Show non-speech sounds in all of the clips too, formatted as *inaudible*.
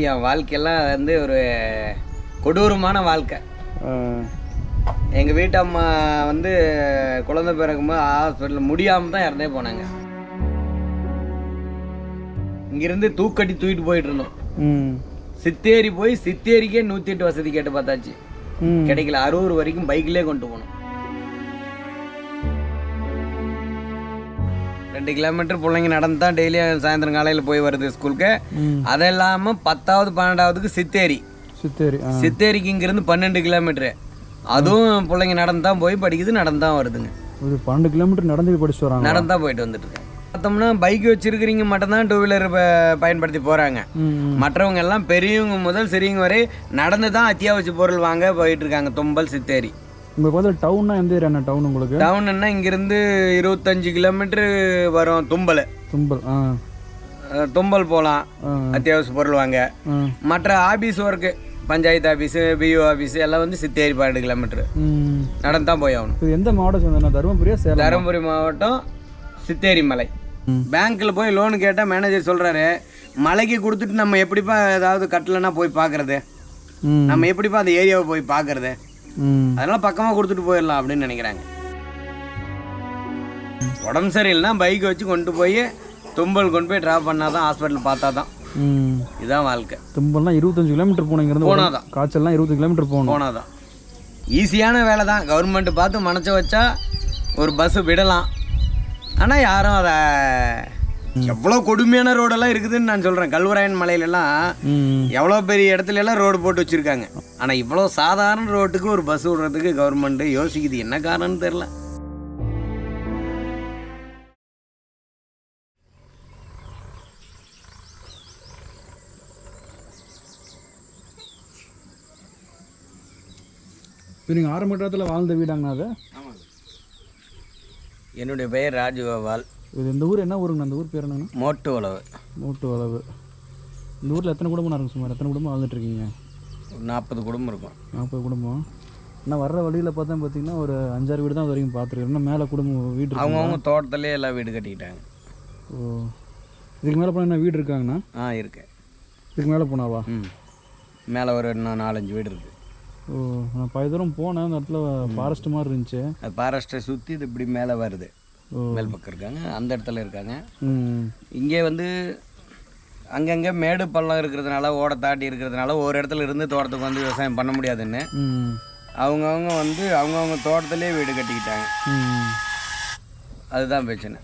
என் வாழ்க்கையெல்லாம் வந்து ஒரு கொடூரமான வாழ்க்கை. எங்கள் வீட்டு அம்மா வந்து குழந்தை பிறக்கும்போது ஹாஸ்பிட்டலில் முடியாமல் தான் இறந்தே போனாங்க. இங்கிருந்து தூக்கட்டி தூக்கிட்டு போயிட்டு இருந்தோம். சித்தேரி போய் சித்தேரிக்கே நூற்றி எட்டு வசதி கேட்டு பார்த்தாச்சு. கிடைக்கல. அரூர் வரைக்கும் பைக்லேயே கொண்டு போனோம். ரெண்டு கிலோமீட்டர் பிள்ளைங்க நடந்து தான் டெய்லியும் சாயந்தரம் காலையில் போய் வருது ஸ்கூலுக்கு அது இல்லாமல் பத்தாவது பன்னெண்டாவதுக்கு சித்தேரி. சித்தேரி சித்தேரிக்கு இங்கிருந்து பன்னெண்டு கிலோமீட்டரு அதுவும் பிள்ளைங்க நடந்து தான் போய் படிக்குது நடந்து தான் வருதுங்க. ஒரு பன்னெண்டு கிலோமீட்டர் நடந்து படிச்சுட்டு வராங்க நடந்து தான் போயிட்டு வந்துட்டு பார்த்தோம்னா பைக் வச்சிருக்கிறீங்க மட்டும்தான் டூ வீலர் பயன்படுத்தி போகிறாங்க. மற்றவங்க எல்லாம் பெரியவங்க முதல் சிறியவங்க வரை நடந்து தான் அத்தியாவசிய பொருள் வாங்க போயிட்டு இருக்காங்க தும்பல் சித்தேரி. உங்களுக்கு வந்து டவுன்னா எந்த ஏரியா டவுன் உங்களுக்கு? டவுன்னா இங்கிருந்து இருபத்தஞ்சு கிலோமீட்டர் வரும் தும்பல். தும்பல் ஆ. தும்பல் போகலாம் அத்தியாவசிய பொருள் வாங்க. மற்ற office work panchayat office PO office எல்லாம் வந்து சித்தேரி பன்னெண்டு கிலோமீட்டர் ம். நடந்து தான் போய் ஆகணும். இது எந்த மாவட்டம் சேர்ந்தா தருமபுரியா தருமபுரி மாவட்டம் சித்தேரி மலை. பேங்க்கில் போய் லோன் கேட்டால் மேனேஜர் சொல்கிறாரு மலைக்கு கொடுத்துட்டு நம்ம எப்படிப்பா ஏதாவது கட்டலைன்னா போய் பார்க்குறது நம்ம எப்படிப்பா அந்த ஏரியாவை போய் பார்க்குறது அதனால் பக்கமாக கொடுத்துட்டு போயிடலாம் அப்படின்னு நினைக்கிறாங்க. உடம்பு சரியில்லைன்னா பைக் வச்சு கொண்டு போய் தும்பல் கொண்டு போய் ட்ராப் பண்ணால் தான் ஹாஸ்பிட்டல் பார்த்தா தான் ம். இதுதான் வாழ்க்கை. தும்பல்லாம் இருபத்தஞ்சு கிலோமீட்டர் இங்கேருந்து போனாதான். காய்ச்சல்லாம் இருபது கிலோமீட்டர் போகணும். போனால் தான் ஈஸியான வேலை தான் கவர்மெண்ட் பார்த்து மனச்ச வச்சா ஒரு பஸ்ஸு விடலாம். ஆனால் யாரும் அதை எவ்வளோ கொடுமையான ரோடெல்லாம் இருக்குதுன்னு நான் சொல்கிறேன் கல்வராயன் மலையிலலாம் ம். எவ்வளோ பெரிய இடத்துல எல்லாம் ரோடு போட்டு வச்சுருக்காங்க. ஆனால் இவ்வளோ சாதாரண ரோட்டுக்கு ஒரு பஸ் விடுறதுக்கு கவர்மெண்ட்டு யோசிக்குது. என்ன காரணம்னு தெரில இப்போ நீங்கள் ஆரம்ப காலத்தில் வாழ்ந்த வீடாங்கண்ணா அது? என்னுடைய பெயர் ராஜகோபால். இது இந்த ஊர் என்ன ஊருங்கண்ணா? அந்த ஊர் பேர் என்னங்கண்ணா? மோட்டு உழவு மூட்டு அளவு இந்த ஊரில் எத்தனை குடும்பம் இருக்கும் சுமார்? எத்தனை குடும்பம் வாழ்ந்துட்டு இருக்கீங்க? ஒரு நாற்பது குடும்பம் இருக்கும். நாற்பது குடும்பம். நான் வர்ற வழியில் பார்த்தா பார்த்தீங்கன்னா ஒரு அஞ்சாறு வீடு தான் வரைக்கும் பார்த்துருக்கேன் இன்னும் மேலே குடும்பம் வீடு இருக்கு அவங்கவுங்க தோட்டத்துலேயே எல்லாம் வீடு கட்டிக்கிட்டாங்க. ஓ. இதுக்கு மேலே போனால் என்ன வீடு இருக்காங்கண்ணா? ஆ இருக்கு. இதுக்கு மேலே போனாவா? ம். மேலே ஒரு இன்னும் நாலஞ்சு வீடு இருக்குது ஓ நான் பல தூரம் போனேன். அந்த இடத்துல ஃபாரஸ்ட் மாதிரி இருந்துச்சு. அது ஃபாரஸ்ட்டை சுற்றி இது இப்படி மேலே வருது. மேல் பக்கம் இருக்காங்க அந்த இடத்துல இருக்காங்க. இங்கே வந்து அங்கங்கே மேடு பள்ளம் இருக்கிறதுனால ஓடை தாட்டி இருக்கிறதுனால ஒரு இடத்துல இருந்து தோட்டத்துக்கு வந்து விவசாயம் பண்ண முடியாதுன்னு. அவங்கவுங்க வந்து அவங்கவுங்க தோட்டத்திலே வீடு கட்டிக்கிட்டாங்க. அதுதான் பிரச்சனை.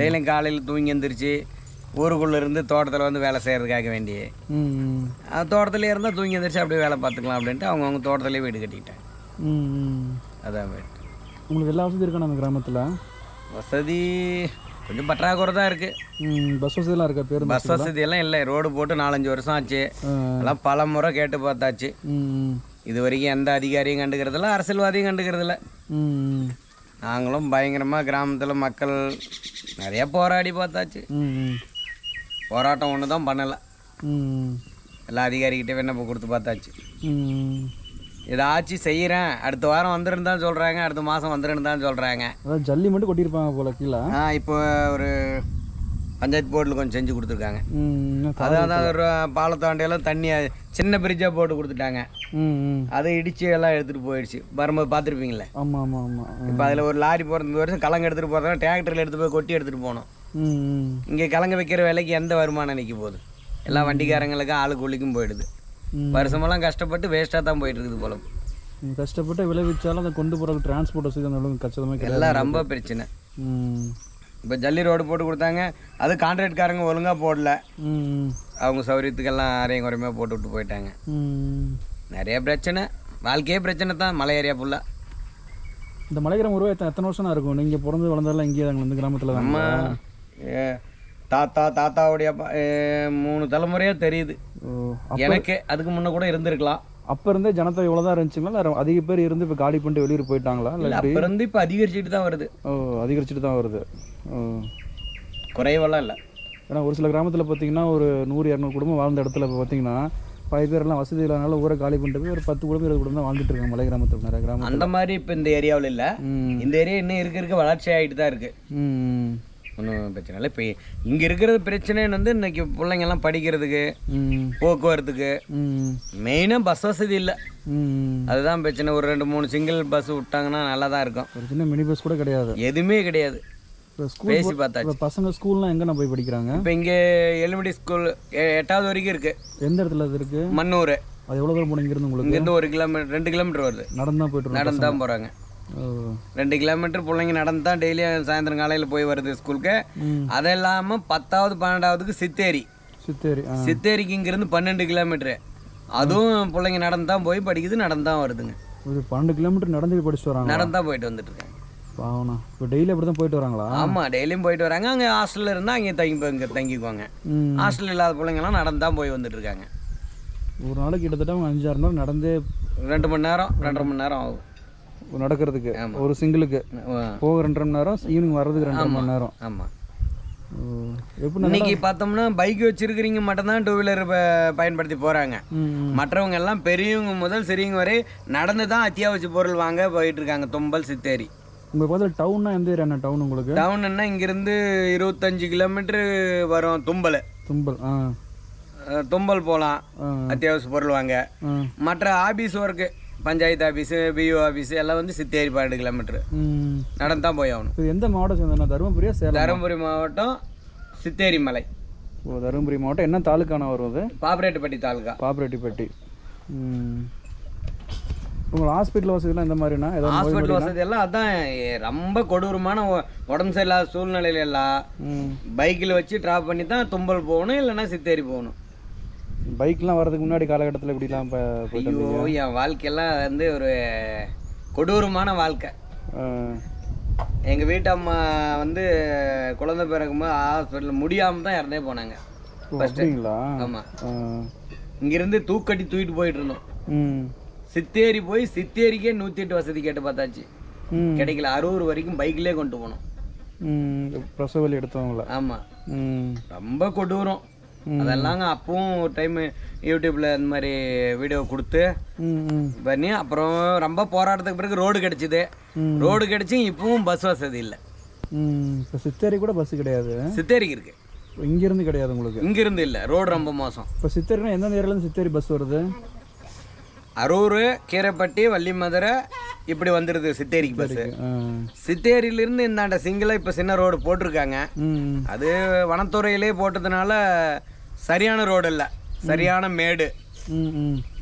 டெய்லியும் காலையில் தூங்கி எந்திரிச்சு ஊருக்குள்ளே இருந்து தோட்டத்தில் வந்து வேலை செய்கிறதுக்காக வேண்டிய தோட்டத்திலே இருந்தால் தூங்கி எந்திரிச்சு அப்படியே வேலை பார்த்துக்கலாம் அப்படின்ட்டு அவங்கவுங்க தோட்டத்திலே வீடு கட்டிக்கிட்டாங்க. அதான் உங்களுக்கு எல்லா வசதியும் இருக்கா நம்ம கிராமத்தில்? வசதி கொஞ்சம் பற்றாக்குறை தான் இருக்குது பஸ் வசதியெல்லாம் இருக்கா பேருந்து பஸ் வசதி எல்லாம் இல்லை. ரோடு போட்டு நாலஞ்சு வருஷம் ஆச்சு. எல்லாம் பல முறை கேட்டு பார்த்தாச்சு. இது வரைக்கும் எந்த அதிகாரியும் கண்டுக்கிறதில்ல அரசியல்வாதியும் கண்டுக்கிறதில்ல. நாங்களும் பயங்கரமாக கிராமத்தில் மக்கள் நிறைய போராடி பார்த்தாச்சு. போராட்டம் ஒன்று தான் பண்ணலை எல்லா அதிகாரிகிட்டே விண்ணப்பம் கொடுத்து பார்த்தாச்சு. ம் இதை ஆட்சி செய்கிறேன் அடுத்த வாரம் வந்துருன்னு தான் சொல்கிறாங்க அடுத்த மாதம் வந்துருன்னு தான் சொல்கிறாங்க அதான் ஜல்லி மட்டும் கொட்டியிருப்பாங்க போல கீழே. ஆ இப்போ ஒரு பஞ்சாயத்து போர்டில் கொஞ்சம் செஞ்சு கொடுத்துருக்காங்க. அதான் ஒரு பாலத்தாண்டியெல்லாம் தண்ணி சின்ன பிரிட்ஜாக போட்டு கொடுத்துட்டாங்க. அதை இடித்து எல்லாம் எடுத்துகிட்டு போயிடுச்சு. வரும்போது பார்த்துருப்பீங்களே ஆமாம் ஆமாம் ஆமாம் இப்போ அதில் ஒரு லாரி போகிறது இந்த வருஷம் கலங்க எடுத்துகிட்டு போகிறதா டிராக்டரில் எடுத்து போய் கொட்டி எடுத்துகிட்டு போகணும் இங்கே கலங்க வைக்கிற வேலைக்கு எந்த வருமானம் நிற்க போகுது? எல்லா வண்டிக்காரங்களுக்கும் ஆளு கூலிக்கும் போயிடுது. வருஷமெல்லாம் கஷ்டப்பட்டு வேஸ்ட்டாக தான் போயிட்டு இருக்குது போல கஷ்டப்பட்டு விளைவிச்சாலும் அதை கொண்டு போகிறதுக்கு டிரான்ஸ்போர்ட் வசதி அந்த கிடையாது. எல்லாம் ரொம்ப பிரச்சனை. இப்போ ஜல்லி ரோடு போட்டு கொடுத்தாங்க. அது கான்ட்ராக்ட்காரங்க ஒழுங்காக போடல. அவங்க சௌரியத்துக்கெல்லாம் அரையும் குறையுமா போட்டு விட்டு போயிட்டாங்க. நிறைய பிரச்சனை. வாழ்க்கையே பிரச்சனை தான் மலை ஏரியா ஃபுல்லாக இந்த மலைக்கிராம உருவா எத்தனை எத்தனை வருஷம் இருக்கும்? நீங்கள் பிறந்து வளர்ந்ததெல்லாம் இங்கே தாங்க இந்த கிராமத்தில் தான் தாத்தா தாத்தாவுடைய மூணு தலைமுறையாக தெரியுது. எனக்கு அதுக்கு முன்ன கூட இருந்திருக்கலாம். அப்போ இருந்தே ஜனத்தொகை இவ்வளோ தான் இருந்துச்சுங்களா அதிக பேர் இருந்து இப்போ காலி பண்ணிட்டு வெளியூர் போயிட்டாங்களா? இல்லை அப்போ இருந்து இப்போ அதிகரிச்சுட்டு தான் வருது. ஓ அதிகரிச்சுட்டு தான் வருது. குறைவெல்லாம் இல்லை. ஏன்னா ஒரு சில கிராமத்தில் பார்த்தீங்கன்னா ஒரு நூறு இரநூறு குடும்பம் வாழ்ந்த இடத்துல இப்போ பார்த்தீங்கன்னா பாதி பேர்லாம் வசதி இல்லாதனால ஊரை காலி பண்ணிட்டு போய் ஒரு பத்து குடும்பம் இருபது குடும்பம் வாழ்ந்துட்டு இருக்காங்க மலை கிராமத்தில் நிறைய கிராமம் அந்த மாதிரி இப்போ இந்த ஏரியாவில் இல்லை. இந்த ஏரியா இன்னும் இருக்க இருக்க வளர்ச்சி ஆகிட்டு தான் இருக்குது ஒன்றும் பிரச்சனை இல்லை. இப்போ இங்கே இருக்கிறது பிரச்சனைன்னு வந்து இன்னைக்கு பிள்ளைங்கெல்லாம் படிக்கிறதுக்கு போக்குவரத்துக்கு மெயினாக பஸ் வசதி இல்லை. அதுதான் பிரச்சனை. ஒரு ரெண்டு மூணு சிங்கிள் பஸ் விட்டாங்கன்னா நல்லா தான் இருக்கும். ஒரு சின்ன மினி பஸ் கூட கிடையாது. எதுவுமே கிடையாது. பேசி பார்த்தாச்சு. பசங்க ஸ்கூல்லாம் எங்கண்ணா போய் படிக்கிறாங்க? இப்போ இங்கே எலிமெண்ட்ரி ஸ்கூல் எட்டாவது வரைக்கும் இருக்குது எந்த இடத்துல அது இருக்கு? மண்ணூர் அது எவ்வளோ தூரம் போனீங்க இருந்து உங்களுக்கு? இங்கேருந்து ஒரு கிலோமீட்டர் ரெண்டு கிலோமீட்டர் வருது. நடந்து தான் போயிட்டு நடந்து தான் போகிறாங்க ரெண்டு கிலோமீட்டர் பிள்ளைங்க நடந்து தான் டெய்லியும் சாயந்தரம் காலையில் போய் வருது ஸ்கூலுக்கு அது இல்லாமல் பத்தாவது பன்னெண்டாவதுக்கு சித்தேரி. சித்தேரி சித்தேரிக்கு இங்கேருந்து பன்னெண்டு கிலோமீட்ரு அதுவும் பிள்ளைங்க நடந்து தான் போய் படிக்குது நடந்து தான் வருதுங்க. ஒரு பன்னெண்டு கிலோமீட்டர் நடந்து படிச்சுட்டு வராங்க நடந்து தான் போயிட்டு வந்துட்டு இருக்காங்க. இப்போ டெய்லி அப்படி தான் போயிட்டு வராங்களா? ஆமாம் டெய்லியும் போயிட்டு வராங்க. அங்கே ஹாஸ்டலில் இருந்தால் அங்கே தங்கி இங்கே தங்கிக்குவாங்க. ஹாஸ்டல் இல்லாத பிள்ளைங்கலாம் நடந்து தான் போய் வந்துட்டு இருக்காங்க. ஒரு நாளைக்கு கிட்டத்தட்ட அவங்க அஞ்சாறு நேரம் நடந்தே ரெண்டு மணி நேரம் ரெண்டரை மணி நேரம் ஆகும். நடக்கிறதுக்கு. ஒரு சிங்கிளுக்கு போக ரெண்டரை மணி நேரம் ஈவினிங் வர்றதுக்கு ரெண்டரை மணி நேரம். ஆமாம் இன்னைக்கு பார்த்தோம்னா பைக் வச்சிருக்கிறீங்க மட்டும்தான் டூ வீலர் பயன்படுத்தி போகிறாங்க ம். மற்றவங்க எல்லாம் பெரியவங்க முதல் சிறியவங்க வரை நடந்து தான் அத்தியாவசிய பொருள் வாங்க போயிட்டு இருக்காங்க தும்பல் சித்தேரி. உங்கள் பக்கத்தில் டவுன்னா எந்த ஏரியா டவுன் உங்களுக்கு? டவுன்னா இங்கிருந்து இருபத்தஞ்சு கிலோமீட்டர் வரும் தும்பல். தும்பல் தும்பல் போகலாம் அத்தியாவசிய பொருள் வாங்க. மற்ற office work panchayat office PO office எல்லாம் வந்து சித்தேரி பன்னெண்டு கிலோமீட்டர் ம். நடந்து தான் போய் ஆகணும். இது எந்த மாவட்டம் சேர்ந்தா தருமபுரியா சேலம் தருமபுரி மாவட்டம் சித்தேரி மலை ஓ தருமபுரி மாவட்டம். என்ன தாலுக்கான வரும் அது? பாப்பரேட்டுப்பட்டி தாலுகா பாப்பரெட்டிப்பட்டி ம். உங்கள் ஹாஸ்பிட்டல் வசதிலாம் இந்த மாதிரினா ஏதாவது ஹாஸ்பிட்டல் நொடினா? வசதி எல்லாம் அதான் ரொம்ப கொடூரமான உடம்பு சரியில்லாத சூழ்நிலையில எல்லாம் பைக்கில் வச்சு ட்ராப் பண்ணி தான் தும்பல் போகணும் இல்லைன்னா சித்தேரி போகணும். பைக்லாம் வரதுக்கு முன்னாடி காலகட்டத்தில் இப்படிலாம் இப்போ ஐயோ என் வாழ்க்கையெல்லாம் வந்து ஒரு கொடூரமான வாழ்க்கை. எங்கள் வீட்டு அம்மா வந்து குழந்தை பிறக்கும்போது ஹாஸ்பிட்டல் முடியாமல் தான் இறந்தே போனாங்க. அப்படிங்களா? ஆமாம் இங்கேருந்து தூக்கட்டி தூக்கிட்டு போயிட்டு இருந்தோம். ம். சித்தேரி போய் சித்தேரிக்கே நூற்றி எட்டு வசதி கேட்டு பார்த்தாச்சு. கிடைக்கல அரூர் வரைக்கும் பைக்லேயே கொண்டு போனோம். ம் பிரசவ வலி எடுத்தவங்கள. ஆமாம் ரொம்ப கொடூரம். ம். அதெல்லாங்க அப்பவும் டைம் யூடியூப்பில் இந்த மாதிரி வீடியோ கொடுத்து பண்ணி அப்புறம் ரொம்ப போராட்டத்துக்கு பிறகு ரோடு கிடச்சிது. ரோடு கிடச்சி இப்பவும் பஸ் வசதி இல்லை. இப்போ சித்தேரி கூட பஸ் கிடையாது. சித்தேரிக்கு இருக்கு. இங்கேருந்து கிடையாது உங்களுக்கு? இங்கிருந்து இல்லை ரோடு ரொம்ப மோசம். இப்போ சித்தேரினா எந்தெந்த ஏரியாலேருந்து சித்தேரி பஸ் வருது? அரூர் கீரைப்பட்டி வள்ளிமதுரை இப்படி வந்துடுது சித்தேரிக்கு பஸ் சித்தேரியிலிருந்து இந்தாண்ட சிங்கிளாக இப்போ சின்ன ரோடு போட்டிருக்காங்க. அது வனத்துறையிலே போட்டதுனால சரியான ரோடு இல்லை. சரியான மேடு.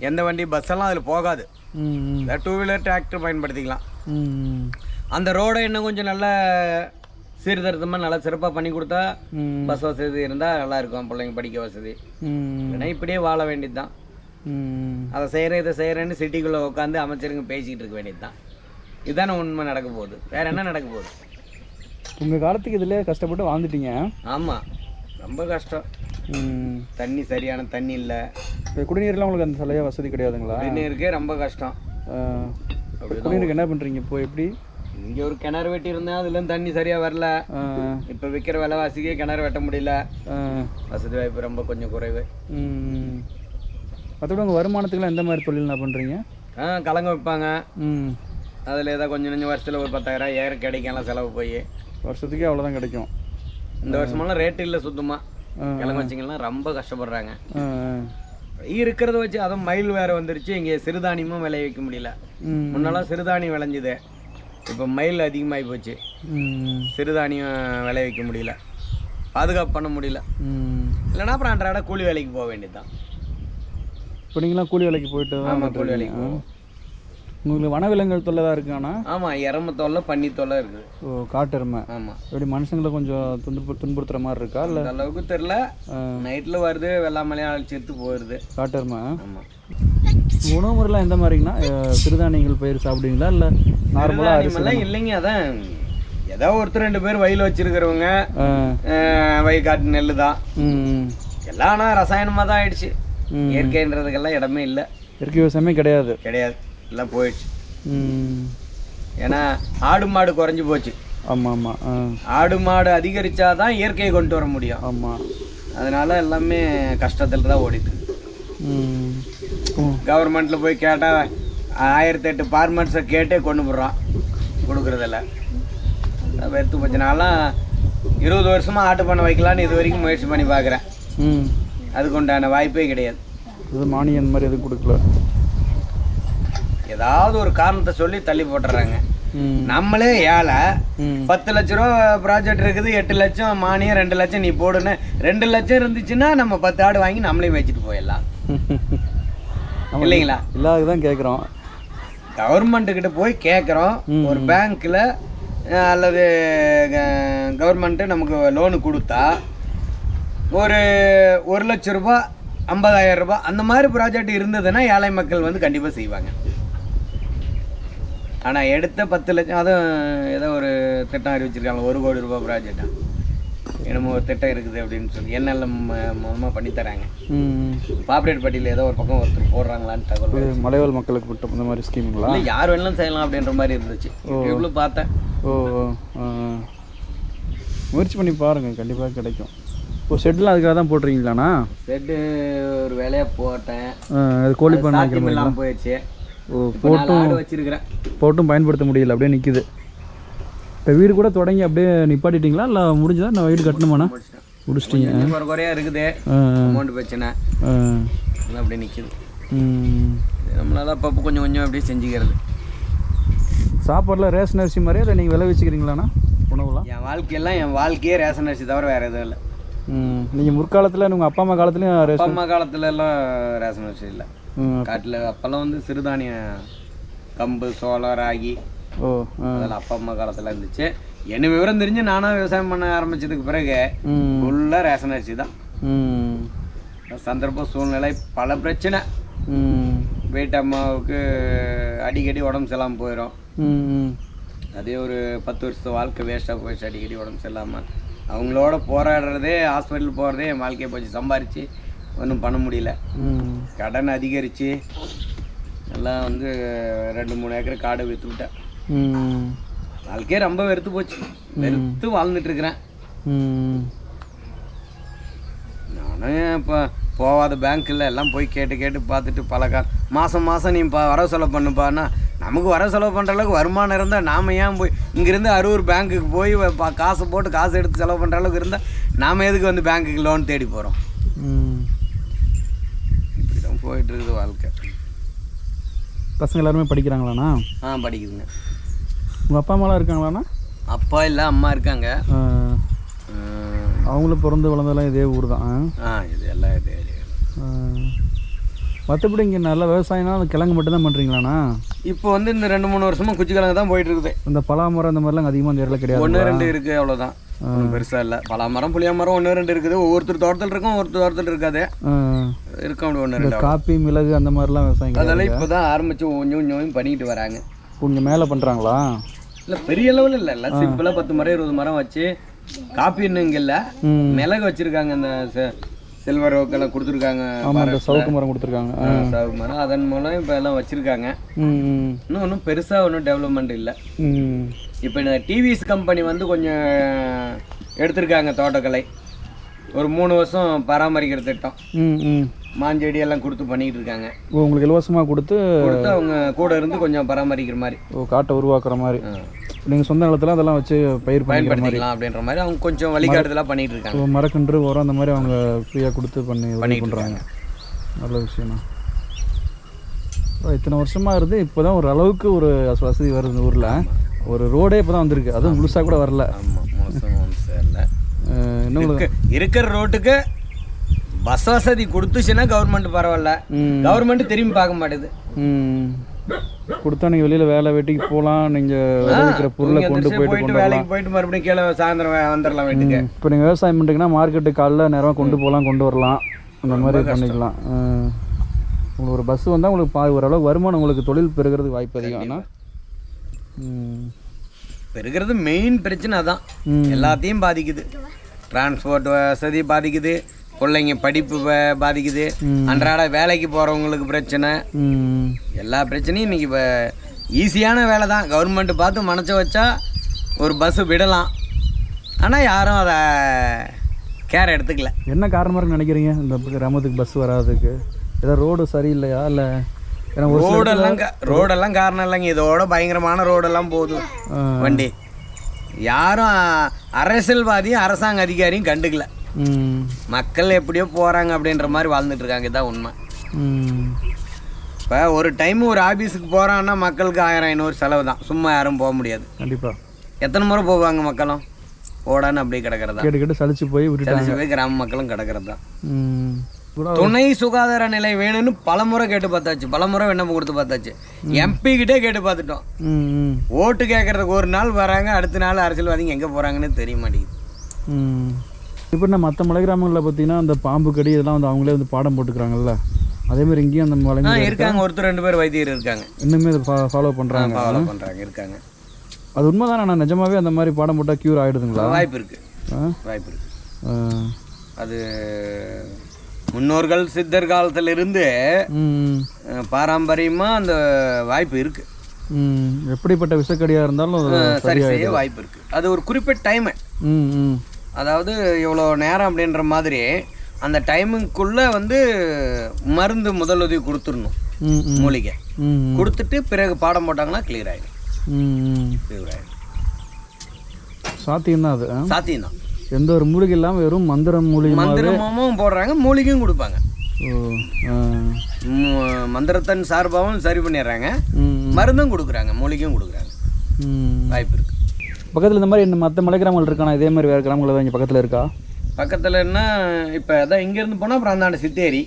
எந்த வண்டி பஸ் எல்லாம் அதில் போகாது. டூ வீலர் டிராக்டர் பயன்படுத்திக்கலாம். அந்த ரோடை இன்னும் கொஞ்சம் நல்ல சீர்திருத்தமாக நல்லா சிறப்பாக பண்ணி கொடுத்தா பஸ் வசதி இருந்தால் நல்லா இருக்கும். பிள்ளைங்க படிக்க வசதி. இல்லைன்னா இப்படியே வாழ வேண்டியது தான் அதை செய்கிறேன் இதை செய்கிறேன்னு சிட்டிக்குள்ளே உட்காந்து அமைச்சருங்க பேசிக்கிட்டு இருக்க வேண்டியது தான் இதுதானே உண்மை நடக்க போகுது. வேற என்ன நடக்க போகுது? உங்கள் காலத்துக்கு இதில் கஷ்டப்பட்டு வாழ்ந்துட்டீங்க. ஆமாம் ரொம்ப கஷ்டம். தண்ணி சரியான தண்ணி இல்லை. இப்போ குடிநீர்லாம் உங்களுக்கு அந்த சரியாக வசதி கிடையாதுங்களா? குடிநீருக்கே ரொம்ப கஷ்டம். குடிநீருக்கு என்ன பண்ணுறீங்க இப்போ எப்படி? இங்கே ஒரு கிணறு வெட்டி இருந்தேன் அதுலேயும் தண்ணி சரியாக வரல. இப்போ விற்கிற விலைவாசிக்கே கிணறு வெட்ட முடியல. வசதி வாய்ப்பு ரொம்ப கொஞ்சம் குறைவு. ம். மற்றபடி உங்கள் வருமானத்துக்குலாம் எந்த மாதிரி தொழில் நான் பண்ணுறீங்க ஆ கலங்க வைப்பாங்க ம். அதில் ஏதோ கொஞ்சம் கொஞ்சம் வருஷத்தில் ஒரு பத்தாயிரம் ஏற கிடைக்கலாம் செலவு போய். வருஷத்துக்கே அவ்வளோதான் கிடைக்கும். இந்த வருஷமெல்லாம் ரேட்டு இல்லை சுத்தமாக கிழங்கு வச்சிங்கன்னா ரொம்ப கஷ்டப்படுறாங்க. இருக்கிறத வச்சு அதுவும் மயில் வேற வந்துருச்சு இங்கே சிறுதானியமும் விளைய வைக்க முடியல. முன்னெல்லாம் சிறுதானியம் விளைஞ்சுது. இப்போ மயில் அதிகமாகி போச்சு. சிறுதானியம் விளைய வைக்க முடியல. பாதுகாப்பு பண்ண முடியல. இல்லைன்னா அப்புறம் அன்றாட கூலி வேலைக்கு போக வேண்டியதுதான். இப்போ நீங்களாம் கூலி வேலைக்கு போயிட்டு தான் ஆமாம் கூலி வேலைக்கு உங்களுக்கு வனவிலங்குகள் தொல்லை தான் இருக்கானா ஆமாம் இறம தொல்லை பன்னி தொல்லை இருக்குது. ஓ காட்டெருமை ஆமாம் எப்படி மனுஷங்களை கொஞ்சம் துன்பு துன்புறுத்துற மாதிரி இருக்கா இல்லை? அளவுக்கு தெரில நைட்டில் வருது வெள்ளாமலையாக செத்து போயிடுது காட்டெருமை ஆமாம் உணவு முறைலாம் எந்த மாதிரிங்கண்ணா? அஹ், சிறுதானியங்கள் பயிர் சாப்பிடுவீங்களா இல்லை நார்மலாக அரிசி சிறுதானியமெல்லாம் இல்லைங்க அதான் ஏதோ ஒருத்தர் ரெண்டு பேர் வயல் வச்சிருக்கிறவங்க. வயக்காட்டு நெல்லு தான் ம். எல்லாம் ஆனால் ரசாயனமாக தான் ஆயிடுச்சு. இயற்கைன்றதுக்கெல்லாம் இடமே இல்லை. இயற்கை விவசாயமே கிடையாது. கிடையாது. எல்லாம் போயிடுச்சு. ம். ஏன்னா ஆடு மாடு குறைஞ்சி போச்சு. ஆமாம் ஆமாம் ஆடு மாடு அதிகரிச்சாதான் இயற்கையை கொண்டு வர முடியும். ஆமாம் அதனால எல்லாமே கஷ்டத்தில் தான் ஓடிட்டு. ம். கவர்மெண்ட்டில் போய் கேட்டால் ஆயிரத்தி எட்டு ஃபார்மர்ஸை கேட்டே கொண்டு போடுறான். கொடுக்குறதில்ல. வெறுத்து போச்சு. நான்லாம் இருபது வருஷமா ஆட்டு பண்ண வைக்கலான்னு இது வரைக்கும் முயற்சி பண்ணி பார்க்குறேன். அதுக்கு உண்டான வாய்ப்பே கிடையாது. இது மானியம் மாதிரி எதுவும் கொடுக்கல. ஏதாவது ஒரு காரணத்தை சொல்லி தள்ளி போட்டுறாங்க. நம்மளே ஏழை. பத்து லட்ச ரூபா ப்ராஜெக்ட் இருக்குது எட்டு லட்சம் மானியம் ரெண்டு லட்சம் நீ போடுன்னு. ரெண்டு லட்சம் இருந்துச்சுன்னா நம்ம பத்து ஆடு வாங்கி நம்மளே வச்சுட்டு போயிடலாம். இல்லைங்களா? இல்லாதது தான் கேட்குறோம் கவர்மெண்ட் கிட்ட போய் கேட்குறோம் ஒரு பேங்க்கில் அல்லது கவர்மெண்ட்டு நமக்கு லோனு கொடுத்தா ஒரு ஒரு லட்ச ரூபாய் ஐம்பதாயிரம் ரூபாய் அந்த மாதிரி ப்ராஜெக்ட் இருந்ததுன்னா ஏழை மக்கள் வந்து கண்டிப்பாக செய்வாங்க. ஆனால் எடுத்த பத்து லட்சம் அதுவும் ஏதோ ஒரு திட்டம் அறிவிச்சிருக்காங்க ஒரு கோடி ரூபாய் ப்ராஜெக்டாக என்னமோ ஒரு திட்டம் இருக்குது அப்படின்னு சொல்லி என்னெல்ல மூலமாக பண்ணி தராங்க. ம் பாப்புலேட் பட்டியலில் ஏதோ ஒரு பக்கம் ஒருத்தர் போடுறாங்களான்னு தகவல் மலைவாழ் மக்களுக்கு மட்டும் இந்த மாதிரி ஸ்கீமுங்களா யார் வேணாலும் செய்யலாம் அப்படின்ற மாதிரி இருந்துச்சு. இவ்வளோ பார்த்தேன். ஓ. முயற்சி பண்ணி பாருங்கள் கண்டிப்பாக கிடைக்கும். இப்போ ஷெட்லாம் அதுக்காக தான் போட்டிருக்கீங்களாண்ணா? செட்டு ஒரு வேலையா போட்டேன். அது கோழி பண்ண இல்லாமல் போயிடுச்சு. ஓ ஆடு வச்சிருக்கிறேன். போட்டும் பயன்படுத்த முடியல அப்படியே நிற்கிது இப்போ வீடு கூட தொடங்கி அப்படியே நிப்பாட்டிட்டீங்களா? இல்லை முடிஞ்சதா? நான் வீடு கட்டணுமாண்ணா? முடிச்சிட்டீங்க. குறையா இருக்குது. அமௌண்ட் பிரச்சனை. அப்படியே நிற்கிது நம்மளால அப்பப்போ கொஞ்சம் கொஞ்சம் அப்படியே செஞ்சுக்கிறது. சாப்பாடுலாம் ரேஷன் அரிசி மாதிரியா? இல்லை நீங்கள் விலை வச்சுக்கிறீங்களாண்ணா உணவுலாம்? என் வாழ்க்கையெல்லாம் என் வாழ்க்கையே ரேஷன் அரிசி தவிர வேற எதுவும் இல்லை. நீங்கள் முற்காலத்தில் உங்கள் அப்பா அம்மா காலத்துலேயும் அப்பா அம்மா காலத்துல எல்லாம் ரேஷன் அரிசி இல்லை. காட்டில் அப்போல்லாம் வந்து சிறுதானிய கம்பு சோளம் ராகி ஓ அதெல்லாம் அப்பா அம்மா காலத்தில் இருந்துச்சு. என்ன விவரம் தெரிஞ்சு நானும் விவசாயம் பண்ண ஆரம்பிச்சதுக்கு பிறகு ம். ஃபுல்லாக ரேஷன் அரிசி தான். சந்தர்ப்ப சூழ்நிலை பல பிரச்சனை. வீட்டு அம்மாவுக்கு அடிக்கடி உடம்பு சரியில்லாமல் போயிடும் அதே ஒரு பத்து வருஷத்து வாழ்க்கை வேஸ்ட்டாக போயிடுச்சு அடிக்கடி உடம்பு சரியில்லாமல் அவங்களோட போராடுறதே ஹாஸ்பிட்டல் போகிறதே என் வாழ்க்கையை போச்சு. சம்பாரித்து ஒன்றும் பண்ண முடியல. கடன் அதிகரித்து எல்லாம் வந்து ரெண்டு மூணு ஏக்கர் காடை விற்று விட்டேன். வாழ்க்கையே ரொம்ப வெறுத்து போச்சு. வெறுத்து வாழ்ந்துட்டு இருக்கிறேன். ம். நானும் இப்போ போகாத பேங்க்கில் எல்லாம் போய் கேட்டு கேட்டு பார்த்துட்டு பல கா மாதம் மாதம் நீ பா வரவு செலவு பண்ணுப்பான்னா நமக்கு வரவு செலவு பண்ணுற அளவுக்கு வருமானம் இருந்தால் நாம் ஏன் போய் இங்கேருந்து அரூர் பேங்க்குக்கு போய் காசு போட்டு காசு எடுத்து செலவு பண்ணுற அளவுக்கு இருந்தால் நாம் எதுக்கு வந்து பேங்க்குக்கு லோன் தேடி போகிறோம் இப்படி தான் போயிட்டு இருக்குது வாழ்க்கை. பசங்க எல்லாருமே படிக்கிறாங்களாண்ணா? ஆ படிக்குதுங்க. உங்கள் அப்பா அம்மாலாம் இருக்காங்களாண்ணா? அப்பா இல்லை அம்மா இருக்காங்க. அவங்களும் பிறந்து வளர்ந்ததெல்லாம் இதே ஊர் தான் ஆ இது எல்லாம் இது மற்றபடி இங்கே நல்ல விவசாயம்னா அந்த கிழங்கு மட்டும் தான் பண்ணுறீங்களாண்ணா இப்போ வந்து இந்த ரெண்டு மூணு வருஷமா குச்சி கிழங்கு தான் போயிட்டு இருக்குது இந்த பலா மரம் இந்த மாதிரிலாம் அதிகமாக இந்த இடத்துல கிடையாது ஒன்று ரெண்டு இருக்குது அவ்வளோதான் ஒன்றும் பெருசாக இல்லை. பலா மரம் புளிய மரம் ஒன்று ரெண்டு இருக்குது. ஒவ்வொருத்தர் தோட்டத்தில் இருக்கும் ஒருத்தர் தோட்டத்தில் இருக்காது. இருக்கும் அப்படி ஒன்று ரெண்டு காப்பி மிளகு அந்த மாதிரிலாம் விவசாயம் அதெல்லாம் இப்போ தான் ஆரம்பித்து கொஞ்சம் கொஞ்சம் பண்ணிக்கிட்டு வராங்க. இங்கே மேலே பண்ணுறாங்களா இல்லை பெரிய லெவலில் இல்லை இல்லை. சிம்பிளாக பத்து மரம் இருபது மரம் வச்சு காப்பி இன்னும் இங்கே இல்லை. மிளகு வச்சுருக்காங்க அந்த சில்வர் ஓக்கெல்லாம் கொடுத்துருக்காங்க ஆமாம் சவுக்கு மரம் கொடுத்துருக்காங்க. சாகு மரம். அதன் மூலம் இப்போ எல்லாம் வச்சுருக்காங்க. இன்னும் ஒன்றும் பெருசாக ஒன்றும் டெவலப்மெண்ட் இல்லை. இப்போ இந்த டிவிஎஸ் கம்பெனி வந்து கொஞ்சம் எடுத்திருக்காங்க தோட்டக்கலை. ஒரு மூணு வருஷம் பராமரிக்கிற திட்டம். மாஞ்செடி எல்லாம் கொடுத்து பண்ணிக்கிட்டு இருக்காங்க. ஓ உங்களுக்கு இலவசமாக கொடுத்து கொடுத்து அவங்க கூட இருந்து கொஞ்சம் பராமரிக்கிற மாதிரி. ஓ காட்டை உருவாக்குற மாதிரி. நீங்கள் சொந்த நிலத்துல அதெல்லாம் வச்சு பயிர் பயன்படுத்திக்கலாம் அப்படின்ற மாதிரி அவங்க கொஞ்சம் வழிகாட்டுதலாக பண்ணிட்டு இருக்காங்க. மரக்கன்று உரம் அந்த மாதிரி அவங்க ஃப்ரீயாக கொடுத்து பண்ணி பண்ணிட்டு பண்ணுறாங்க நல்ல விஷயம்ண்ணா. இத்தனை வருஷமாக இருந்து இப்போ தான் ஒரு அளவுக்கு ஒரு வசதி வருது ஊரில். ஒரு ரோடே இப்போ தான் வந்திருக்கு. அதுவும் முழுசாக கூட வரல. ஆமாம் மோசம் அஹ் இன்னும் இருக்கு- இருக்கிற ரோட்டுக்கு பஸ் வசதி கொடுத்துச்சுன்னா கவர்மெண்ட் பரவாயில்ல. கவர்மெண்ட் திரும்பி பார்க்க மாட்டேது. கொடுத்தா நீங்கள் வெளியில் வேலை வெட்டிக்கு போகலாம் நீங்கள் விளைவிக்கிற பொருளை கொண்டு போயிட்டு கொண்டு வேலைக்கு போயிட்டு மறுபடியும் கீழே சாயந்தரம் வந்துடலாம் வீட்டுக்கு. இப்போ நீங்கள் விவசாயம் பண்ணுறீங்கன்னா மார்க்கெட்டு காலைல நேரம் கொண்டு போகலாம் கொண்டு வரலாம். அந்த மாதிரி பண்ணிக்கலாம். உங்களுக்கு ஒரு பஸ் வந்தால் உங்களுக்கு பா ஓரளவுக்கு வருமானம் உங்களுக்கு தொழில் பெருகிறதுக்கு வாய்ப்பு அதிகம். ஆனால் இருக்கிறது மெயின் பிரச்சனை அதான். எல்லாத்தையும் பாதிக்குது. டிரான்ஸ்போர்ட் வசதி பாதிக்குது. பிள்ளைங்க படிப்பு பா- பாதிக்குது. அன்றாட வேலைக்கு போகிறவங்களுக்கு பிரச்சனை. எல்லா பிரச்சனையும் இன்றைக்கி இப்போ ஈஸியான வேலை தான். கவர்மெண்ட் பார்த்து மனச வச்சா ஒரு பஸ்ஸு விடலாம். ஆனால் யாரும் அதை கேர் எடுத்துக்கல. என்ன காரணமாக இருக்குன்னு நினைக்கிறீங்க? இந்த கிராமத்துக்கு பஸ் வராதுக்கு ஏதோ ரோடு சரியில்லையா? இல்லை ரோடெல்லாம் ரோடெல்லாம் காரணம் இல்லைங்க. இதோட பயங்கரமான ரோடெல்லாம் போகுது. ஆ, வண்டி. யாரும் அரசியல்வாதியும் அரசாங்க அதிகாரியும் கண்டுக்கல. மக்கள் எப்படியோ போகிறாங்க அப்படின்ற மாதிரி வாழ்ந்துட்டு இருக்காங்க. இதான் உண்மை. இப்போ ஒரு டைம் ஒரு ஆஃபீஸுக்கு போகிறான்னா மக்களுக்கு ஆயிரம் ஐநூறு செலவு தான். சும்மா யாரும் போக முடியாது. கண்டிப்பாக எத்தனை முறை போவாங்க மக்களும்? போடான்னு அப்படியே கிடக்கிறதா? கேட்டு கேட்டு சலிச்சு போய் சரி போய் கிராம மக்களும் கிடக்கிறது? துணை சுகாதார நிலை வேணும்னு பலமுறை கேட்டு பார்த்தாச்சு. பலமுறை விண்ணப்பம் கொடுத்து பார்த்தாச்சு. எம்பி கிட்டே கேட்டு பார்த்துட்டோம். ஓட்டு கேட்கறதுக்கு ஒரு நாள் வராங்க அடுத்த நாள் அரசியல்வாதிங்க எங்கே போகிறாங்கன்னு தெரிய மாட்டேங்குது. ம். இப்போ நான் மற்ற மலை கிராமங்களில் பார்த்தீங்கன்னா அந்த பாம்பு கடி இதெல்லாம் வந்து அவங்களே வந்து பாடம் போட்டுக்கிறாங்கல்ல? அதே மாதிரி இங்கேயும் அந்த மலை இருக்காங்க. ஒருத்தர் ரெண்டு பேர் வைத்தியர் இருக்காங்க. இன்னுமே அதை ஃபாலோ பண்ணுறாங்க ஃபாலோ பண்ணுறாங்க இருக்காங்க. அது உண்மைதானே நான் நிஜமாவே அந்த மாதிரி பாடம் போட்டால் க்யூர் ஆகிடுதுங்களா வாய்ப்பு இருக்குது ஆ? வாய்ப்பு இருக்குது. அது முன்னோர்கள் சித்தர் காலத்திலிருந்து ம். அஹ், பாரம்பரியமா அந்த வாய்ப்பு இருக்கு. எப்படிப்பட்ட விஷக்கடியாக இருந்தாலும் சரி செய்ய வாய்ப்பு இருக்கு. அது ஒரு குறிப்பிட்ட டைமு. அதாவது இவ்வளோ நேரம் அப்படின்ற மாதிரி அந்த டைமுக்குள்ள வந்து மருந்து முதலுதவி கொடுத்துடணும் மூலிகை. கொடுத்துட்டு பிறகு பாடம் போட்டாங்கன்னா கிளியர் ஆயிடும். ம் ம். கிளியர் ஆயிடும். சாத்தியம் தான் அது? சாத்தியம் தான் எந்த ஒரு மூலிகை இல்லாமல் வெறும் மந்திரம் மூலிகை மந்திரமும் போடுறாங்க மூலிகையும் கொடுப்பாங்க. மந்திரத்தன் சார்பாகவும் சரி பண்ணிடுறாங்க. ம் மருந்தும் கொடுக்குறாங்க மூலிகையும் கொடுக்குறாங்க. ம். வாய்ப்பு இருக்கு. பக்கத்தில் இந்த மாதிரி இந்த மற்ற மலை கிராமங்கள் இருக்கானா இதே மாதிரி வேறு கிராமங்கள் இங்கே பக்கத்தில் இருக்கா? பக்கத்துலன்னா இப்போ அதான் இங்கேருந்து போனால் அப்புறம் அந்தாண்ட சித்தேரி.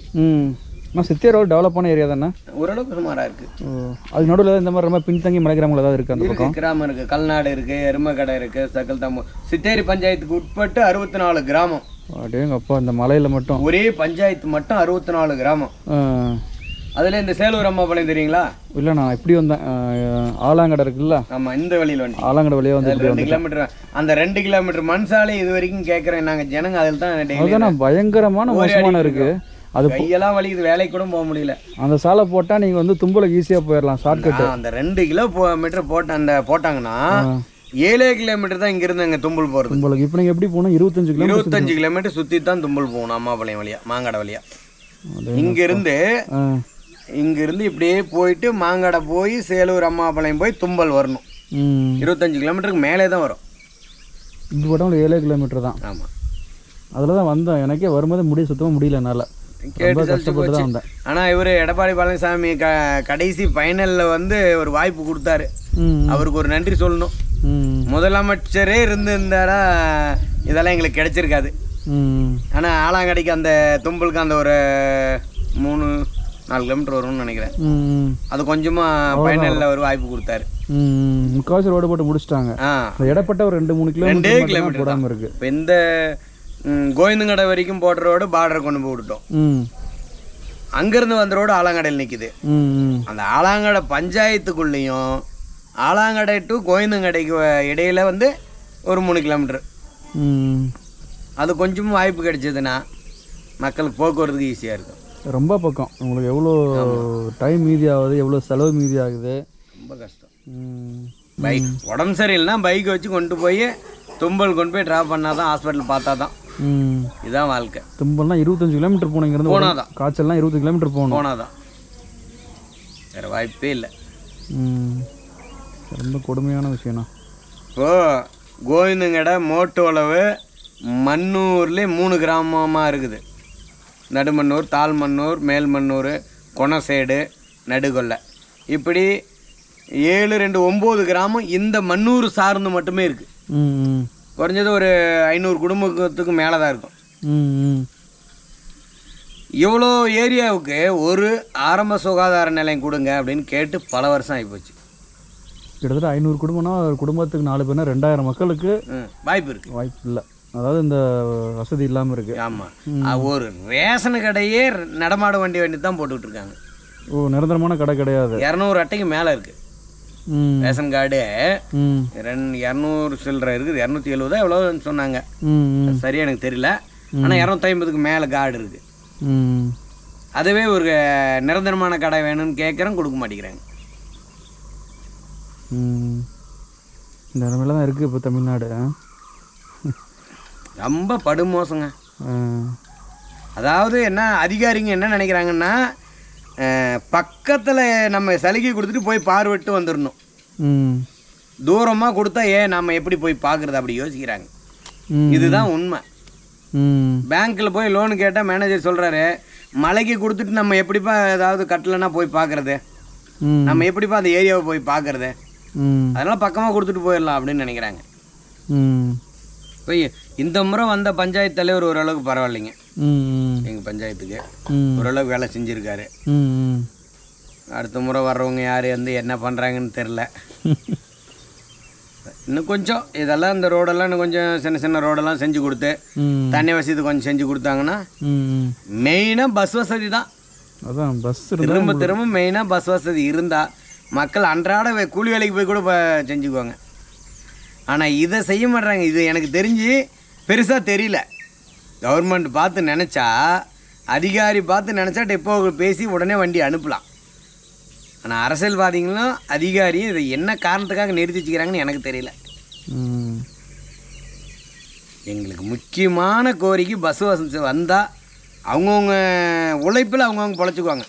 ம் நான் சித்திய ரோடு டெவலப் ஆன ஏரியா தானே? ஓரளவுக்கு சுமாராக இருக்கு. ஓ அது நடுவில் இந்த மாதிரி ரொம்ப பின்தங்கி மலை கிராமங்கள் ஏதாவது இருக்குது அந்த பக்கம்? கிராமம் இருக்கு. கல்நாடு இருக்கு எருமக்கடை இருக்கு சக்கல் தாம்பு சித்தேரி பஞ்சாயத்துக்கு உட்பட்டு அறுபத்தி நாலு கிராமம். அப்படியேங்க அப்பா இந்த மலையில் மட்டும். ஒரே பஞ்சாயத்து மட்டும் அறுபத்தி நாலு கிராமம். அதுல இந்த சேலூர் அம்மாபாளையம் தெரியுங்களா? இல்லை நான் இப்படி வந்தேன். ஆலாங்கடை இருக்குல்ல? ஆமா இந்த வழியில் வந்து ஆலாங்கடை வழியாக வந்து ரெண்டு கிலோமீட்டர் அந்த ரெண்டு கிலோமீட்டர் மண் சாலை இது வரைக்கும் கேட்குறேன் நாங்க ஜனங்க அதில் தான் பயங்கரமான மோசமான இருக்கு. அது கையெல்லாம் வலிக்குது வேலைக்கு கூட போக முடியல. அந்த சாலை போட்டால் நீங்கள் வந்து தும்பலுக்கு ஈஸியாக போயிடலாம் ஷார்ட்கட் அந்த ரெண்டு கிலோ மீட்டர் போட்ட அந்த போட்டாங்கன்னா ஏழே கிலோமீட்டர் தான் இங்கிருந்து அங்கே தும்பல் போகிறது தும்பலுக்கு. இப்போ நீங்கள் எப்படி போகணும்? இருபத்தஞ்சு கிலோமீட்டர் இருபத்தஞ்சு கிலோமீட்டர் சுற்றி தான் தும்பல் போகணும் அம்மாபாளையம் வழியா மாங்காடை வழியா. இங்கிருந்து இங்கிருந்து இப்படியே போயிட்டு மாங்காடை போய் சேலூர் அம்மாபாளையம் போய் தும்பல் வரணும். இருபத்தஞ்சு கிலோமீட்டருக்கு மேலே தான் வரும். இது போட்டால் ஏழே கிலோமீட்டர் தான். ஆமாம் அதில் தான் வந்தேன் எனக்கே வரும்போது முடிய சுத்தமாக முடியல என்னால். கேட்டு சலிச்சு போச்சு. வந்தேன். ஆனால் இவர் எடப்பாடி பழனிசாமி க கடைசி ஃபைனலில் வந்து ஒரு வாய்ப்பு கொடுத்தாரு. அவருக்கு ஒரு நன்றி சொல்லணும். முதலமைச்சரே இருந்திருந்தாரா இதெல்லாம் எங்களுக்கு கிடைச்சிருக்காது. ம் ஆனால் ஆலாங்கடைக்கு அந்த தும்பலுக்கு அந்த ஒரு மூணு நாலு கிலோமீட்டர் வரும்னு நினைக்கிறேன். அது கொஞ்சமாக ஃபைனலில் ஒரு வாய்ப்பு கொடுத்தாரு. ம் முக்கால்வாசி ரோடு போட்டு முடிச்சிட்டாங்க. இடப்பட்ட ஒரு ரெண்டு மூணு ரெண்டே கிலோமீட்டர் கிலோமீட்டர் போடாமல் இருக்கு. இப்போ இந்த கோவிந்தங்கடை வரைக்கும் போடுற ரோடு பார்டரை கொண்டு போய் விட்டுட்டோம். ம். அங்கேருந்து வந்த ரோடு ஆலாங்கடையில் நிற்கிது அந்த ஆலாங்கடை பஞ்சாயத்துக்குள்ளேயும் ஆலாங்கடை டு கோவிந்தங்கடைக்கு இடையில வந்து ஒரு மூணு கிலோமீட்டர் ம். அது கொஞ்சம் வாய்ப்பு கிடைச்சதுன்னா மக்களுக்கு போக்குவரத்துக்கு ஈஸியாக இருக்கும். ரொம்ப பக்கம். உங்களுக்கு எவ்வளோ டைம் மீதி ஆகுது எவ்வளோ செலவு மீதி ஆகுது? ரொம்ப கஷ்டம். பைக் உடம்பு சரியில்லைனா பைக் வச்சு கொண்டு போய் தும்பல் கொண்டு போய் ட்ராப் பண்ணால் தான் ஹாஸ்பிட்டல் பார்த்தா தான் இதுதான் வாழ்க்கை. தும்பல்லாம் இருபத்தஞ்சு கிலோமீட்டர் போனோம் இங்கேருந்து. போனாதான். காய்ச்சல்லாம் இருபது கிலோமீட்டர் போகணும். போனால் தான் வேறு வாய்ப்பே இல்லை. ரொம்ப கொடுமையான விஷயம்ண்ணா. இப்போது கோவிந்தங்கடை மோட்டோளவு மண்ணூர்லேயே மூணு கிராமமாக இருக்குது. நடுமண்ணூர் தாழ்மண்ணூர் மேல்மண்ணூர் கொணசேடு நடுகொல்லை. இப்படி ஏழு ரெண்டு ஒம்பது கிராமம் இந்த மண்ணூர் சார்ந்து மட்டுமே இருக்குது குறைஞ்சது ஒரு ஐநூறு குடும்பத்துக்கு மேலே தான் இருக்கும் இவ்வளோ ஏரியாவுக்கு ஒரு ஆரம்ப சுகாதார நிலையம் கொடுங்க அப்படின்னு கேட்டு பல வருஷம் ஆகிப்போச்சு. கிட்டத்தட்ட ஐநூறு குடும்பம்னா ஒரு குடும்பத்துக்கு நாலு பேர்னா ரெண்டாயிரம் மக்களுக்கு வாய்ப்பு இருக்குது வாய்ப்பு இல்லை. அதாவது இந்த வசதி இல்லாமல் இருக்குது ஆமாம் ஒரு ரேஷன் கடையே நடமாட வண்டி வண்டி தான் போட்டுக்கிட்டு இருக்காங்க. ஓ நிரந்தரமான கடை கிடையாது. இரநூறு அட்டைக்கு மேலே இருக்குது ரேஷன் கார்டு. ரெண்டு இரநூறு சில்லரை இருக்குது. இரநூத்தி எழுபதா எவ்வளோன்னு சொன்னாங்க. சரியா எனக்கு தெரியல. ஆனால் இரநூத்தி ஐம்பதுக்கு மேலே கார்டு இருக்குது ம். அதுவே ஒரு நிரந்தரமான கடை வேணும்னு கேட்குறேன் கொடுக்க மாட்டேங்கிறாங்க. இந்த நிலமையில தான் இருக்குது இப்போ தமிழ்நாடு? ரொம்ப படுமோசங்க. அதாவது என்ன அதிகாரிங்க என்ன நினைக்கிறாங்கன்னா பக்கத்தில் நம்ம சலுகை கொடுத்துட்டு போய் பார்வைட்டு வந்துடணும் தூரமாக கொடுத்தா ஏன் நம்ம எப்படி போய் பார்க்குறது அப்படி யோசிக்கிறாங்க. இதுதான் உண்மை. பேங்க்கில் போய் லோன் கேட்டால் மேனேஜர் சொல்கிறாரு மலைக்கு கொடுத்துட்டு நம்ம எப்படிப்பா ஏதாவது கட்டலைன்னா போய் பார்க்குறது? நம்ம எப்படிப்பா அந்த ஏரியாவை போய் பார்க்குறது? அதனால் பக்கமாக கொடுத்துட்டு போயிடலாம் அப்படின்னு நினைக்கிறாங்க. இந்த முறை வந்த பஞ்சாயத்து தலைவர் ஓரளவுக்கு பரவாயில்லைங்க. எங்கள் பஞ்சாயத்துக்கு. ஓரளவுக்கு வேலை செஞ்சுருக்காரு. அடுத்த முறை வர்றவங்க யார் வந்து என்ன பண்ணுறாங்கன்னு தெரில இன்னும் கொஞ்சம் இதெல்லாம் இந்த ரோடெல்லாம் இன்னும் கொஞ்சம் சின்ன சின்ன ரோடெல்லாம் செஞ்சு கொடுத்து தண்ணி வசதி கொஞ்சம் செஞ்சு கொடுத்தாங்கன்னா மெயினாக பஸ் வசதி தான். அதான் பஸ் திரும்ப திரும்ப மெயினாக பஸ் வசதி இருந்தால் மக்கள் அன்றாட கூலி வேலைக்கு போய் கூட செஞ்சுக்குவாங்க. ஆனால் இதை செய்ய மாட்றாங்க. இது எனக்கு தெரிஞ்சு பெருசாக தெரியல. கவர்மெண்ட் பார்த்து நினச்சா அதிகாரி பார்த்து நினச்சா டெப்போ பேசி உடனே வண்டி அனுப்பலாம். ஆனால் அரசியல்வாதிகளும் அதிகாரியும் இதை என்ன காரணத்துக்காக நிறுத்தி வச்சுக்கிறாங்கன்னு எனக்கு தெரியல. எங்களுக்கு முக்கியமான கோரிக்கை பஸ் வசதி வந்தால் அவங்கவுங்க உழைப்பில் அவங்கவுங்க பொழைச்சிக்குவாங்க.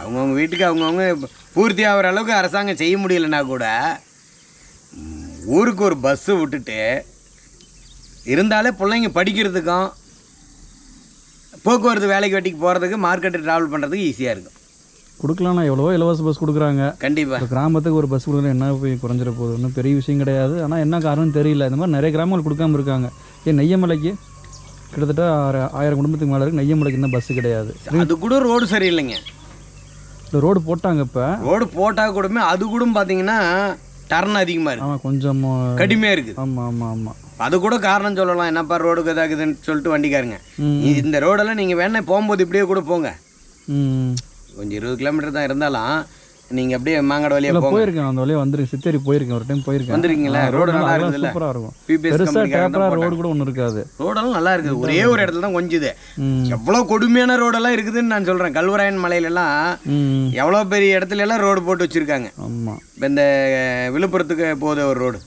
அவங்கவுங்க வீட்டுக்கு அவங்கவுங்க பூர்த்தி ஆகிற அளவுக்கு அரசாங்கம் செய்ய முடியலன்னா கூட ஊருக்கு ஒரு பஸ்ஸு விட்டுட்டு இருந்தாலே பிள்ளைங்க படிக்கிறதுக்கும் போக்குவரத்து வேலைக்கு வெட்டிக்கு போகிறதுக்கு மார்க்கெட்டு ட்ராவல் பண்ணுறதுக்கு ஈஸியாக இருக்கும். கொடுக்கலாம்னா எவ்வளவோ இலவச பஸ் கொடுக்குறாங்க. கண்டிப்பாக கிராமத்துக்கு ஒரு பஸ் கொடுக்குறது என்ன போய் குறைஞ்சிட போகுது? ஒன்றும் பெரிய விஷயம் கிடையாது. ஆனால் என்ன காரணம்னு தெரியல. இந்த மாதிரி நிறைய கிராமங்கள் கொடுக்காம இருக்காங்க. ஏன் நெய்யமலைக்கு கிட்டத்தட்ட ஆயிரம் குடும்பத்துக்கு மேலே இருக்கு. நெய்யமலைக்கு இன்னும் பஸ்ஸு கிடையாது. அது கூட ரோடு சரியில்லைங்க. இந்த ரோடு போட்டாங்க இப்போ. ரோடு போட்டால் கூடமே அது கூட பார்த்தீங்கன்னா டர்ன் அதிகமாக இருக்குது ஆமாம் கொஞ்சம் கடுமையாக இருக்குது ஆமாம் ஆமாம் ஆமாம் அது கூட காரணம் சொல்லலாம். என்னப்பா ரோடுக்கு இதாகுதுன்னு சொல்லிட்டு வண்டிக்காருங்க. இந்த ரோடெல்லாம் நீங்கள் வேணா போகும்போது இப்படியே கூட போங்க. கொஞ்சம் இருபது கிலோமீட்டர் தான் இருந்தாலும் நீங்கள் அப்படியே மாங்காடு வழியாக போயிருக்கேன். அந்த வழியாக வந்துருக்கு சித்தேரி போயிருக்கேன். ஒரு டைம் போயிருக்கேன். வந்திருக்கீங்களா? ரோடு நல்லா இருக்குதுல்ல? சூப்பராக இருக்கும். பிபிஎஸ் பெருசாக டேப்பராக ரோடு கூட ஒன்றும் இருக்காது. ரோடெல்லாம் நல்லா இருக்குது. ஒரே ஒரு இடத்துல தான் கொஞ்சுது. எவ்வளோ கொடுமையான ரோடெல்லாம் இருக்குதுன்னு நான் சொல்கிறேன் கல்வராயன் மலையிலலாம் எவ்வளோ பெரிய இடத்துல எல்லாம் ரோடு போட்டு வச்சுருக்காங்க. ஆமாம் இப்போ இந்த விழுப்புரத்துக்கு போகுது ஒரு ரோடு.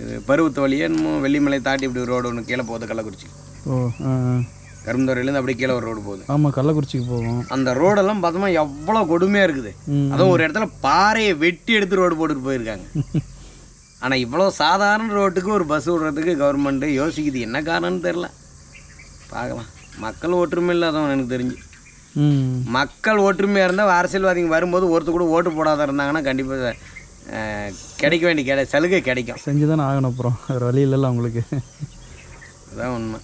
இது பருவத்து வழியே என்னமோ வெள்ளிமலை தாண்டி இப்படி ரோடு ஒன்று கீழே போகுது கள்ளக்குறிச்சி. ஓ ஆ கரும்புத்துறையிலேருந்து அப்படியே கீழே ஒரு ரோடு போகுது. ஆமாம் கள்ளக்குறிச்சிக்கு போகும் அந்த ரோடெல்லாம் பார்த்தோமா எவ்வளோ கொடுமையாக இருக்குது. அதுவும் ஒரு இடத்துல பாறையை வெட்டி எடுத்து ரோடு போட்டுட்டு போயிருக்காங்க. *laughs* ஆனால் இவ்வளோ சாதாரண ரோட்டுக்கு ஒரு பஸ் விடுறதுக்கு கவர்மெண்ட்டு யோசிக்குது. என்ன காரணம்னு தெரில பார்க்கலாம். மக்கள் ஒற்றுமை இல்லாதவன் எனக்கு தெரிஞ்சு. மக்கள் ஒற்றுமையாக இருந்தால் அரசியல்வாதிங்க வரும்போது ஒருத்தர் கூட ஓட்டு போடாத இருந்தாங்கன்னா கண்டிப்பாக கிடைக்க வேண்டிய கிடை சலுகை கிடைக்கும். செஞ்சு தானே ஆகணும் அப்புறம். வேறு வழி இல்லைல்ல உங்களுக்கு. அதுதான் உண்மை.